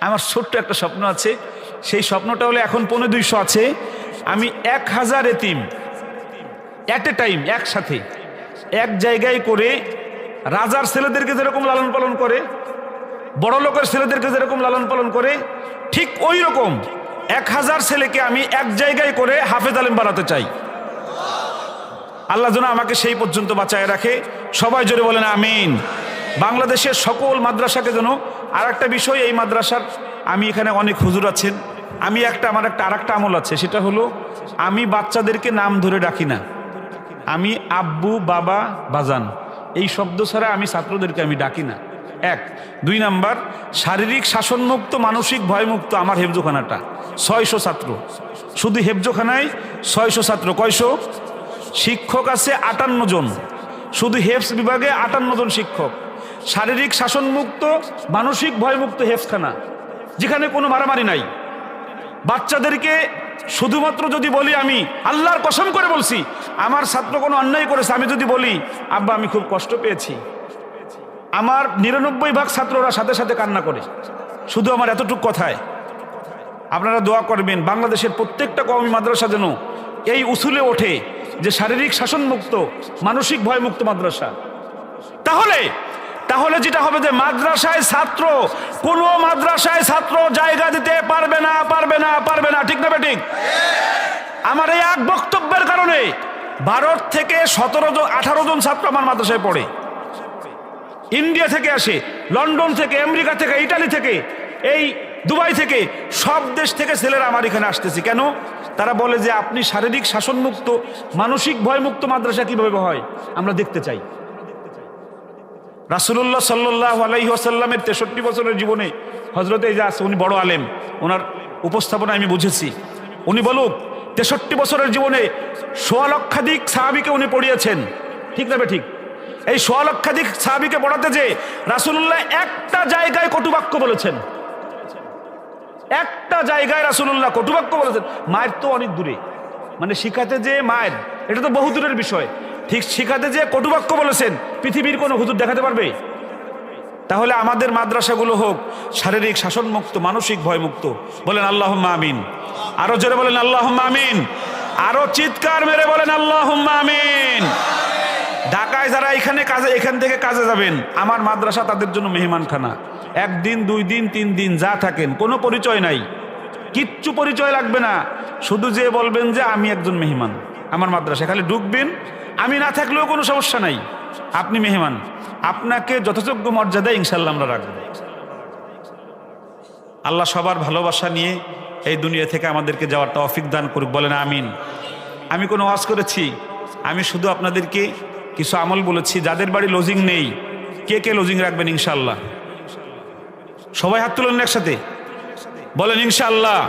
আমার ছোট্ট একটা স্বপ্ন আছে। সেই স্বপ্নটা হলো এখন পনেরো দুইশো আছে। আমি এক হাজার এতিম অ্যাট এ টাইম একসাথে, এক জায়গায় করে রাজার ছেলেদেরকে যেরকম লালন পালন করে, বড় লোকের ছেলেদেরকে যেরকম লালন পালন করে, ঠিক ওই রকম এক হাজার ছেলেকে আমি এক জায়গায় করে হাফেজ আলেম বানাতে চাই। আল্লাহ যেন আমাকে সেই পর্যন্ত বাঁচায় রাখে। সবাই জোরে বলেন, আমিন। বাংলাদেশের সকল মাদ্রাসাকে যেন আর একটা বিষয়, এই মাদ্রাসার আমি এখানে অনেক হুজুর আছেন। আমি একটা, আমার একটা আর একটা আমল আছে, সেটা হলো আমি বাচ্চাদেরকে নাম ধরে ডাকি না। আমি আব্বু, বাবা, বাজান, এই শব্দ ছাড়া আমি ছাত্রদেরকে আমি ডাকি না। এক। দুই নাম্বার, শারীরিক শাসনমুক্ত, মানসিক ভয়মুক্ত আমার হেফজোখানাটা। ছয়শো ছাত্র। শুধু হেফজোখানায় ছয়শো ছাত্র। কয়শো? শিক্ষক আছে আটান্ন জন। শুধু হেফস বিভাগে আটান্ন জন শিক্ষক। শারীরিক শাসনমুক্ত, মানসিক ভয়মুক্ত হেফসখানা যেখানে কোনো মারামারি নাই। বাচ্চাদেরকে শুধুমাত্র যদি বলি আমি আল্লাহর কসম করে বলছি, আমার ছাত্র কোনো অন্যায় করেছে, আমি যদি বলি, আব্বা, আমি খুব কষ্ট পেয়েছি। আমার নিরানব্বই ভাগ ছাত্ররা সাথে সাথে কান্না করে। শুধু আমার এতটুক কথায়। আপনারা দোয়া করবেন, বাংলাদেশের প্রত্যেকটা কওমি মাদ্রাসা যেন এই উসুলে ওঠে যে শারীরিক শাসনমুক্ত, মানসিক ভয়মুক্ত মাদ্রাসা। তাহলে তাহলে যেটা হবে যে মাদ্রাসায় ছাত্র, কোন মাদ্রাসায় ছাত্র জায়গা দিতে পারবে না পারবে না পারবে না। ঠিক না ঠিক? আমার এই এক বক্তব্যের কারণে ভারত থেকে সতেরো জন, আঠারো জন ছাত্র আমার মাদ্রাসায় পড়ে। ইন্ডিয়া থেকে আসে, লন্ডন থেকে, আমেরিকা থেকে, ইটালি থেকে, এই দুবাই থেকে, সব দেশ থেকে ছেলেরা আমার এখানে আসতেছে। কেন? তারা বলে যে আপনি শারীরিক শাসনমুক্ত, মানসিক ভয়মুক্ত মাদ্রাসা কীভাবে হয়? আমরা দেখতে চাই। রাসুল্লাহ সাল্লাহ আলাইহি আসাল্লামের তেষট্টি বছরের জীবনে হজরতে আছে, উনি বড় আলেম, ওনার উপস্থাপনা আমি বুঝেছি। উনি বলুক, তেষট্টি বছরের জীবনে সোয়া লক্ষাধিক সাহাবিকে উনি পড়িয়েছেন। ঠিক না ঠিক? এই সোয়া লক্ষাধিক সাহাবিকে পড়াতে যে রাসুল্লাহ একটা জায়গায় কটুবাক্য বলেছেন। একটা জায়গায় রাসুল্লাহ কটুবাক্য বলেছেন। মায়ের তো অনেক দূরে। মানে শিখাতে যে মায়ের, এটা তো বহু দূরের বিষয়। ঠিক শিখাতে যে কটুবাক্য বলেছেন, পৃথিবীর কোনো হুজুর দেখাতে পারবে? তাহলে আমাদের মাদ্রাসাগুলো হোক, শারীরিক শাসনমুক্ত, মানসিক ভয়মুক্ত। বলেন আল্লাহ আমিন। আরও জোরে বলেন আল্লাহ আমিন। আরও চিৎকার মেরে বলেন আল্লাহ আমিন। ঢাকায় যারা এখানে কাজে, এখান থেকে কাজে যাবেন, আমার মাদ্রাসা তাদের জন্য মেহমানখানা। একদিন, দুই দিন, তিন দিন যা থাকেন, কোনো পরিচয় নাই। কিচ্ছু পরিচয় লাগবে না। শুধু যে বলবেন যে আমি একজন মেহমান, আমার মাদ্রাসা খালি ঢুকবেন আমি না থাকলেও কোনো সমস্যা নাই। আপনি মেহমান। আপনাকে যথাযোগ্য মর্যাদা ইনশাল্লাহ আমরা রাখব। আল্লাহ সবার ভালোবাসা নিয়ে এই দুনিয়া থেকে আমাদেরকে যাওয়ার তৌফিক দান করুক, বলেন আমিন। আমি কোনো ওয়াজ করেছি? আমি শুধু আপনাদেরকে কিছু আমল বলেছি, যাদের বাড়ি লজিং নেই, কে কে লজিং রাখবেন ইনশাল্লাহ সবাই হাত তুলেন একসাথে। বলেন ইনশাল্লাহ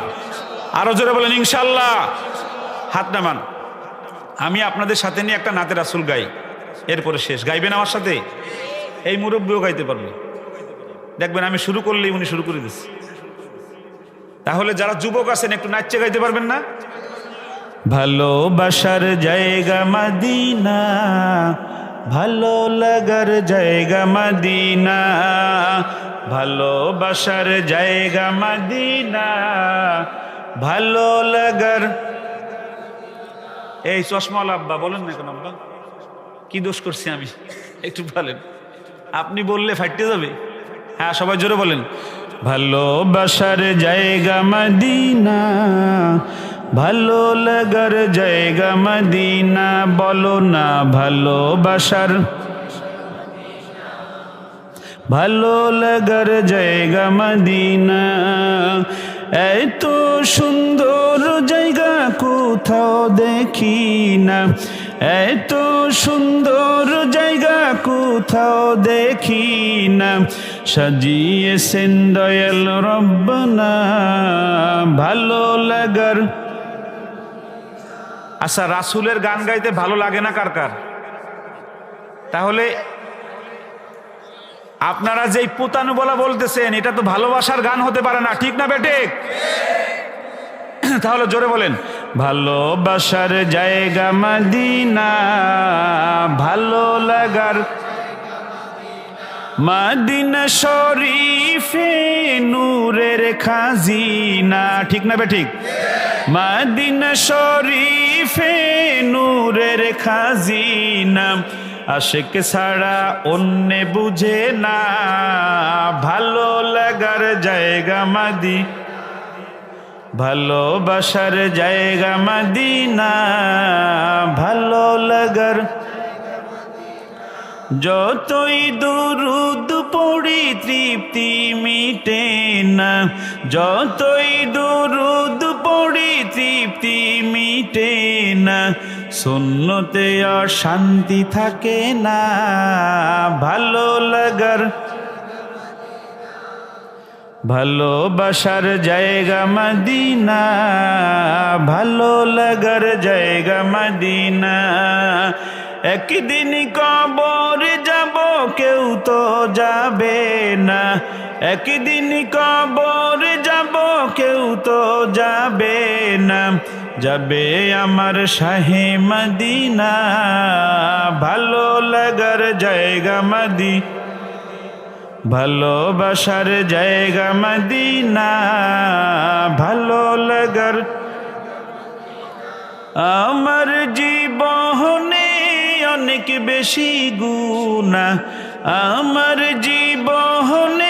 আরও জোরে বলেন ইনশাল্লাহ হাত নামান। আপনাদের সাথে নিয়ে একটা নাতের আসল গাই। এরপরে শেষ। গাইবেন আমার সাথে? এই মুরব্বীও গাইতে পারবে। দেখবেন আমি শুরু করলেই উনি শুরু করে দিচ্ছি। তাহলে যারা যুবক আছেন, একটু নাচে গাইতে পারবেন না? ভালোবাসার জায়গা মাদিনা, ভালো লাগার জায়গা মাদিনা, ভালোবাসার জায়গা মাদিনা, ভালো লাগার এই চশমাল আব্বা, বলেন না কেন আব্বা? কি দোষ করছি আমি? একটু বলেন। আপনি বললে ফাটতে যাবে? হ্যাঁ সবাই জোরে বলেন। ভালোবাসার জায়গা মদিনা, ভালো লাগার জায়গা মদিনা, বলো না ভালোবাসার। ভালো লাগার জায়গা মদিনা এত সুন্দর জায়গা কোথাও দেখি না এত সুন্দর জায়গা কোথাও দেখি না সাজিয়েছেন দয়াল রব্বানা, ভালো লাগার। আচ্ছা রাসুলের গান গাইতে ভালো লাগে না কার কার? তাহলে আপনারা যেই পুতানু বলা বলতেছেন, এটা তো ভালোবাসার গান হতে পারে না, ঠিক না বেটে? তাহলে জোরে বলেন, ভালোবাসার জায়গা মাদিনা, ভালো লাগার মাদিনা শরীফে নূরের খাজিনা, ঠিক না বে ঠিক মাদিনা শরীফে নূরের খাজিনা আশেক ছাড়া অন্য বুঝে না। ভালো লাগার জায়গা মাদি ভালোবাসার জায়গা মাদিনা। ভালো লাগার যতই দুরুদ পড়ি তৃপ্তি মিটে না। যতই দুরুদ পড়ি তৃপ্তি মিটে না, শূন্যতে অশান্তি থাকে না, ভালো লাগার ভালোবাসার জায়গা মদিনা, ভালো লাগার জায়গা মদিনা। একদিন কবর যাব, কেউ তো যাবে না একদিন কবর যাব, কেউ তো যাবে না। যাবে আমার শাহে মদিনা। ভালো লাগার জায়গা মদি ভালোবাসার জায়গা মদিনা। ভালো লাগার আমার জীবনে অনেক বেশি গুণা আমার জীবনে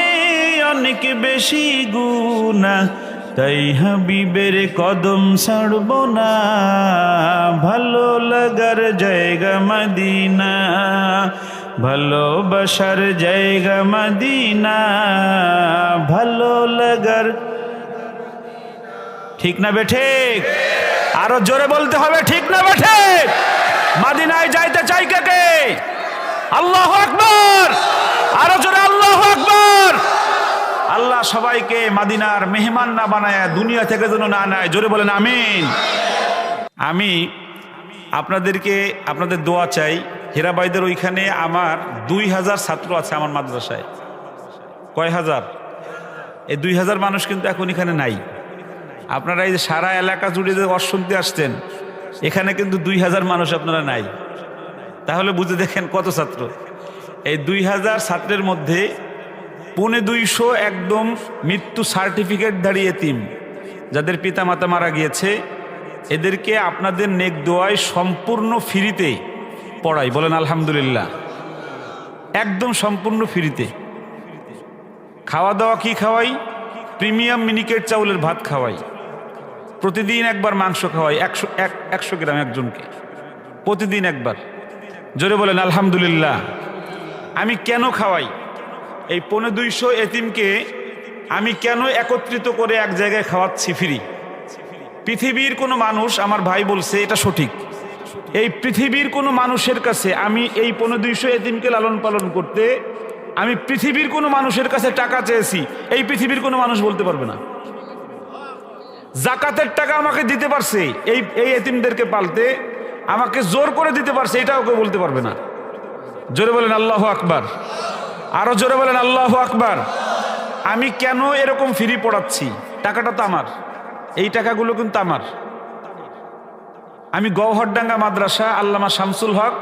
অনেক বেশি গুণা, তাই হাবিবের কদম ছাড়ব না। ভালো লাগার জায়গা মদিনা ভালোবাসার জায়গা মদিনা, ভালো লাগার ঠিক না বেঠিক আরও জোরে বলতে হবে, ঠিক না বেঠিক মাদিনায় যাইতে চাই কে কে আল্লাহ আকবর আরও জোরে আল্লাহ আকবর আল্লাহ সবাইকে মাদিনার মেহমান না বানায়, দুনিয়া থেকে যেন না নেয়। জোরে বলেন, আমিন। আমি আপনাদেরকে, আপনাদের দোয়া চাই হীরাবাইদের ওইখানে আমার দুই হাজার ছাত্র আছে আমার মাদ্রাসায়। কয় হাজার? এই দুই হাজার মানুষ কিন্তু এখন এখানে নাই। আপনারা এই যে সারা এলাকা জুড়ে যে অশুনতে আসছেন, এখানে কিন্তু দুই হাজার মানুষ আপনারা নাই। তাহলে বুঝে দেখেন কত ছাত্র। এই দুই হাজার ছাত্রের মধ্যে পৌনে দুইশো একদম মৃত্যু সার্টিফিকেট দাঁড়িয়ে তিম যাদের পিতা মাতা মারা গিয়েছে, এদেরকে আপনাদের নেক দোয়ায় সম্পূর্ণ ফ্রিতে পড়াই। বলেন, আলহামদুলিল্লাহ। একদম সম্পূর্ণ ফ্রিতে। খাওয়া দাওয়া কি খাওয়াই? প্রিমিয়াম মিনিকেট চাউলের ভাত খাওয়াই। প্রতিদিন একবার মাংস খাওয়াই, একশো এক একশো গ্রাম একজনকে। প্রতিদিন একবার। জোরে বলেন, আলহামদুলিল্লাহ। আমি কেন খাওয়াই? এই পনেরো দুইশো এতিমকে আমি কেন একত্রিত করে এক জায়গায় খাওয়াচ্ছি ফিরি? পৃথিবীর কোনো মানুষ আমার ভাই বলছে, এটা সঠিক। এই পৃথিবীর কোনো মানুষের কাছে আমি এই পনেরো দুইশো এতিমকে লালন পালন করতে, আমি পৃথিবীর কোনো মানুষের কাছে টাকা চেয়েছি, এই পৃথিবীর কোনো মানুষ বলতে পারবে না। জাকাতের টাকা আমাকে দিতে পারছে, এই এই এতিমদেরকে পালতে, আমাকে জোর করে দিতে পারছে, এটাও কেউ বলতে পারবে না। জোরে বলেন, আল্লাহ আকবার। আরও জোরে বলেন, আল্লাহ আকবার। আমি কেন এরকম ফ্রি পড়াচ্ছি? টাকাটা তো আমার। এই টাকাগুলো কিন্তু আমার। আমি গৌহরডাঙ্গা মাদ্রাসা, আল্লামা শামসুল হক।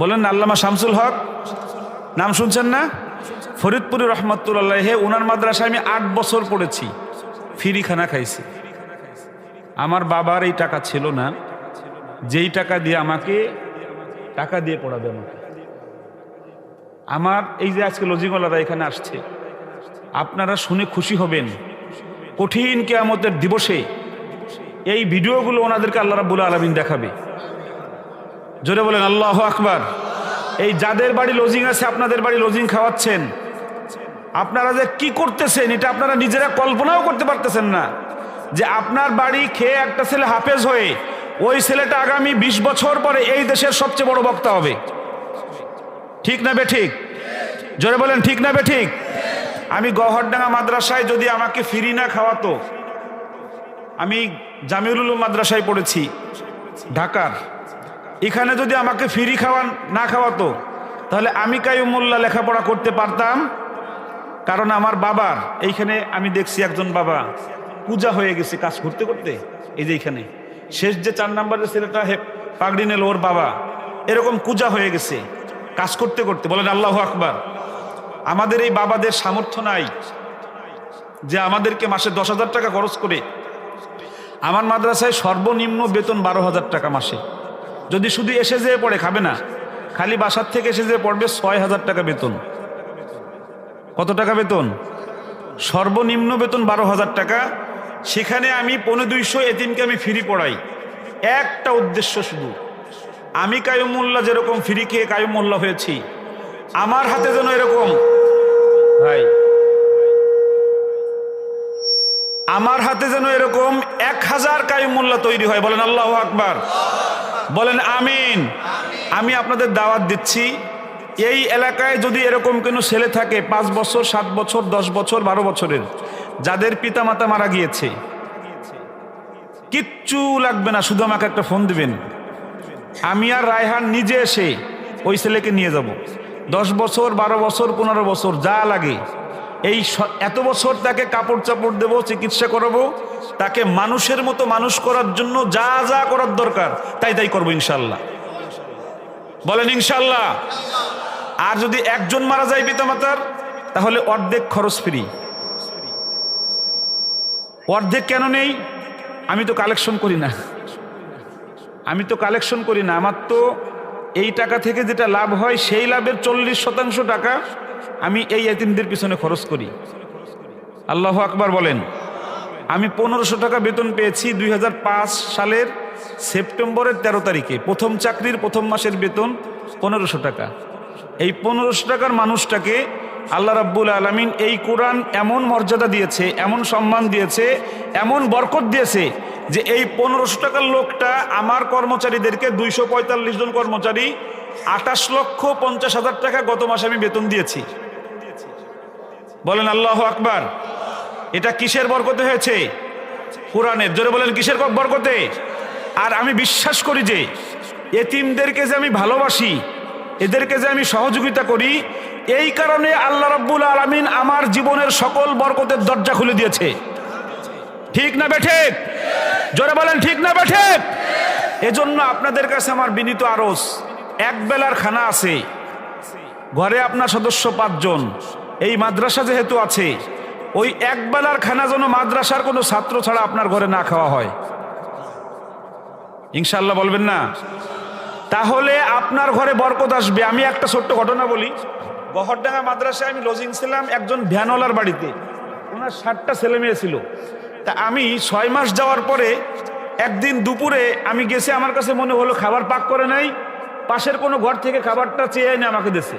বলেন আল্লামা শামসুল হক? নাম শুনছেন না? ফরিদপুরি রহমতুল্লাহ ওনার মাদ্রাসায় আমি আট বছর পড়েছি। ফ্রি খানা খাইছি। আমার বাবার এই টাকা ছিল না। যেই টাকা দিয়ে আমাকে, টাকা দিয়ে পড়াবে আমাকে। আমার এই যে আজকে লজিংওয়ালারা এখানে আসছে, আপনারা শুনে খুশি হবেন। কঠিন কেয়ামতের দিবসে এই ভিডিওগুলো ওনাদেরকে আল্লাহ রাবুল আলমিন দেখাবে। জোরে বলেন, আল্লাহ আকবার। এই যাদের বাড়ি লজিং আছে, আপনাদের বাড়ি লজিং খাওয়াচ্ছেন। আপনারা যে কি করতেছেন, এটা আপনারা নিজেরা কল্পনাও করতে পারতেছেন না। যে আপনার বাড়ি খেয়ে একটা ছেলে হাফেজ হয়ে, ওই ছেলেটা আগামী ২০ বছর পরে এই দেশের সবচেয়ে বড় বক্তা হবে। ঠিক না বে ঠিক? জোরে বলেন, ঠিক না বে ঠিক? আমি গহরডাঙ্গা মাদ্রাসায় যদি আমাকে ফিরি না খাওয়াতো, আমি জামিউল মাদ্রাসায় পড়েছি, ঢাকার। এখানে যদি আমাকে ফিরি খাওয়ান, না খাওয়াতো, তাহলে আমি কাইমুল্লাহ লেখাপড়া করতে পারতাম, কারণ আমার বাবার, এইখানে আমি দেখছি একজন বাবা, পূজা হয়ে গেছে কাজ করতে করতে, এই যে এইখানে। শেষ যে চার নাম্বারের ছেলেটা পাগড়ি নিল ওর বাবা, এরকম পূজা হয়ে গেছে। কাজ করতে করতে বলেন, আল্লাহ আকবার। আমাদের এই বাবাদের সামর্থ্য নাই যে আমাদেরকে মাসে দশ হাজার টাকা খরচ করে। আমার মাদ্রাসায় সর্বনিম্ন বেতন বারো হাজার টাকা মাসে। যদি শুধু এসে যেয়ে পড়ে, খাবে না। খালি বাসার থেকে এসে যেয়ে পড়বে ছয় হাজার টাকা বেতন। কত টাকা বেতন? সর্বনিম্ন বেতন বারো হাজার টাকা। সেখানে আমি পনেরো দুইশো এতিমকে আমি ফ্রি পড়াই। একটা উদ্দেশ্য শুধু। আমি কায়ুমুল্লাহ যেরকম ফ্রি খেয়ে কায়ুমুল্লাহ হয়েছি, আমার হাতে যেন এরকম। ভাই, আমার হাতে যেন এরকম এক হাজার কায়ুমুল্লাহ তৈরি হয়। বলেন আল্লাহ আকবার। বলেন আমিন। আমি আপনাদের দাওয়াত দিচ্ছি, এই এলাকায় যদি এরকম কোনো ছেলে থাকে, পাঁচ বছর, সাত বছর, দশ বছর, বারো বছরের, যাদের পিতা মাতা মারা গিয়েছে, কিচ্ছু লাগবে না, শুধু আমাকে একটা ফোন দিবেন। আমি আর রায়হান নিজে এসে ওই ছেলেকে নিয়ে যাব। দশ বছর, বারো বছর, পনেরো বছর, যা লাগে। এই এত বছর তাকে কাপড় চাপড় দেবো, চিকিৎসা করাবো, তাকে মানুষের মতো মানুষ করার জন্য যা যা করার দরকার, তাই তাই করব ইনশাল্লাহ বলেন ইনশাল্লাহ আর যদি একজন মারা যায় পিতামাতার, তাহলে অর্ধেক খরচ ফ্রি। অর্ধেক কেন নেই? আমি তো কালেকশন করি না। আমি তো কালেকশন করি না, আমার তো এই টাকা থেকে যেটা লাভ হয় সেই লাভের চল্লিশ শতাংশ টাকা আমি এই এতিমদের পিছনে খরচ করি। আল্লাহ আকবার বলেন, আমি পনেরোশো টাকা বেতন পেয়েছি দুই হাজার পাঁচ সালের সেপ্টেম্বরের ১৩ তারিখে। প্রথম চাকরির প্রথম মাসের বেতন পনেরোশো টাকা। এই পনেরোশো টাকার মানুষটাকে আল্লাহ রাব্বুল আলমিন এই কোরআন এমন মর্যাদা দিয়েছে, এমন সম্মান দিয়েছে, এমন বরকত দিয়েছে যে এই পনেরোশো টাকার লোকটা আমার কর্মচারীদেরকে দুইশো পঁয়তাল্লিশ জন কর্মচারী আঠাশ লক্ষ পঞ্চাশ হাজার টাকা গত মাসে আমি বেতন দিয়েছি। বলেন, আল্লাহ আকবার। এটা কিসের বরকতে হয়েছে? কোরআনের। জোরে বলেন, কিসের বরকতে? আর আমি বিশ্বাস করি যে এতিমদেরকে যে আমি ভালোবাসি, এদেরকে যে আমি সহযোগিতা করি, এই কারণে আল্লাহ রাব্বুল আলমিন আমার জীবনের সকল বরকতের দরজা খুলে দিয়েছে। ঠিক না বেঠে? জোরে বলেন, ঠিক না বেঠে? এজন্য আপনাদের কাছে আমার বিনীত আরস, এক বেলার খানা আছে। ঘরে আপনার সদস্য পাঁচজন, এই মাদ্রাসা যেহেতু আছে, ওই এক বেলার খানা যেন মাদ্রাসার কোনো ছাত্র ছাড়া আপনার ঘরে না খাওয়া হয়। ইনশাল্লাহ বলবেন না? তাহলে আপনার ঘরে বরকত আসবে। আমি একটা ছোট্ট ঘটনা বলি। গহরডাঙ্গা মাদ্রাসায় আমি লজিং ছিলাম একজন ভ্যানওয়ালার বাড়িতে। ওনার ষাটটা ছেলে মেয়ে ছিল। তা আমি ছয় মাস যাওয়ার পরে একদিন দুপুরে আমি গেছি, আমার কাছে মনে হলো খাবার পাক করে নাই, পাশের কোনো ঘর থেকে খাবারটা চেয়ে এনে আমাকে দেশে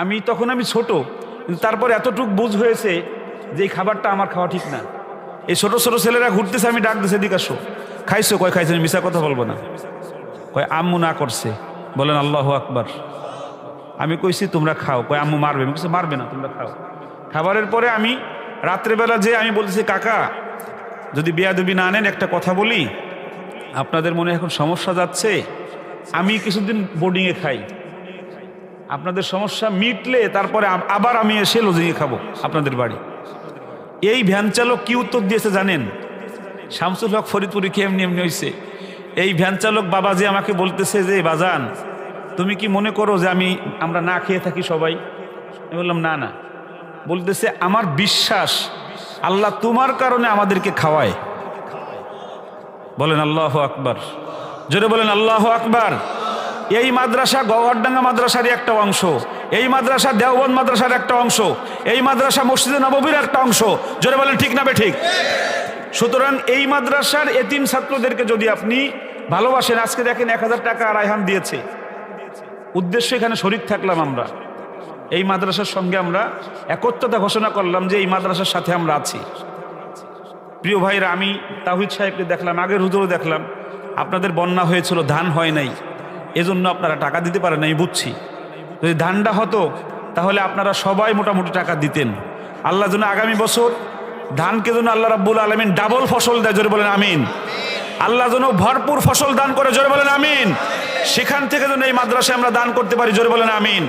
আমি, তখন আমি ছোট তারপর এতটুক বুঝ হয়েছে যে এই খাবারটা আমার খাওয়া ঠিক না। এই ছোট ছোট ছেলেরা ঘুরতেছে, আমি ডাক দিছে দিকে আসো। খাইছো কয়, খাইছো মিশা কথা বলব না। কয়, আম্মু না করছে। বলেন, আল্লাহ আকবার। আমি কইছি, তোমরা খাও। কয়, আম্মু মারবে। আমি কইছি, মারবে না, তোমরা খাও। খাবারের পরে আমি রাত্রেবেলা যে আমি বলতেছি কাকা, যদি বিয়াদবি না আনেন একটা কথা বলি। আপনাদের মনে এখন সমস্যা যাচ্ছে? আমি কিছুদিন বোর্ডিংয়ে খাই। আপনাদের সমস্যা মিটলে তারপরে আবার আমি এসে লজিংয়ে খাব আপনাদের বাড়ি। এই ভ্যান চালক কি উত্তর দিয়েছে জানেন? শামসুল হক ফরিদপুরি কি এমনি এমনি হয়েছে এই ভ্যান চালক বাবা যে আমাকে বলতেছে যে, বাজান, তুমি কি মনে করো যে আমি, আমরা না খেয়ে থাকি সবাই? আমি বললাম, না না। বলতেছে, আমার বিশ্বাস, আল্লাহ তোমার কারণে আমাদেরকে খাওয়ায়। বলেন, আল্লাহ আকবার। জোরে বলেন, আল্লাহ আকবার। এই মাদ্রাসা গওয়ারডাঙ্গা মাদ্রাসারই একটা অংশ, এই মাদ্রাসা দেওবন্দ মাদ্রাসার একটা অংশ, এই মাদ্রাসা মসজিদে নববীর একটা অংশ। জোরে বলেন, ঠিক না ঠিক? সুতরাং এই মাদ্রাসার এতিম ছাত্রদেরকে যদি আপনি ভালোবাসেন, আজকে দেখেন এক হাজার টাকা রায়হান দিয়েছে। উদ্দেশ্য এখানে শরিক থাকলাম আমরা। এই মাদ্রাসার সঙ্গে আমরা একত্রতা ঘোষণা করলাম যে এই মাদ্রাসার সাথে আমরা আছি। প্রিয় ভাইরা, আমি তাহিদ সাহেবকে দেখলাম, আগের হুজুরও দেখলাম, আপনাদের বন্যা হয়েছিল, ধান হয় নাই। এজন্য আপনারা টাকা দিতে পারেন, আমি বুঝছি। যদি ধানটা হতো, তাহলে আপনারা সবাই মোটামুটি টাকা দিতেন। আল্লাহ যেন আগামী বছর ধানকে যেন আল্লাহ রাব্বুল আলমিন ডাবল ফসল দেয়, জোরে বলেন আমিন। আল্লাহ যেন ভরপুর ফসল দান করে, জোরে বলেন আমিন। সেখান থেকে যেন এই মাদ্রাসায় আমরা দান করতে পারি, জোরে বলেন আমিন।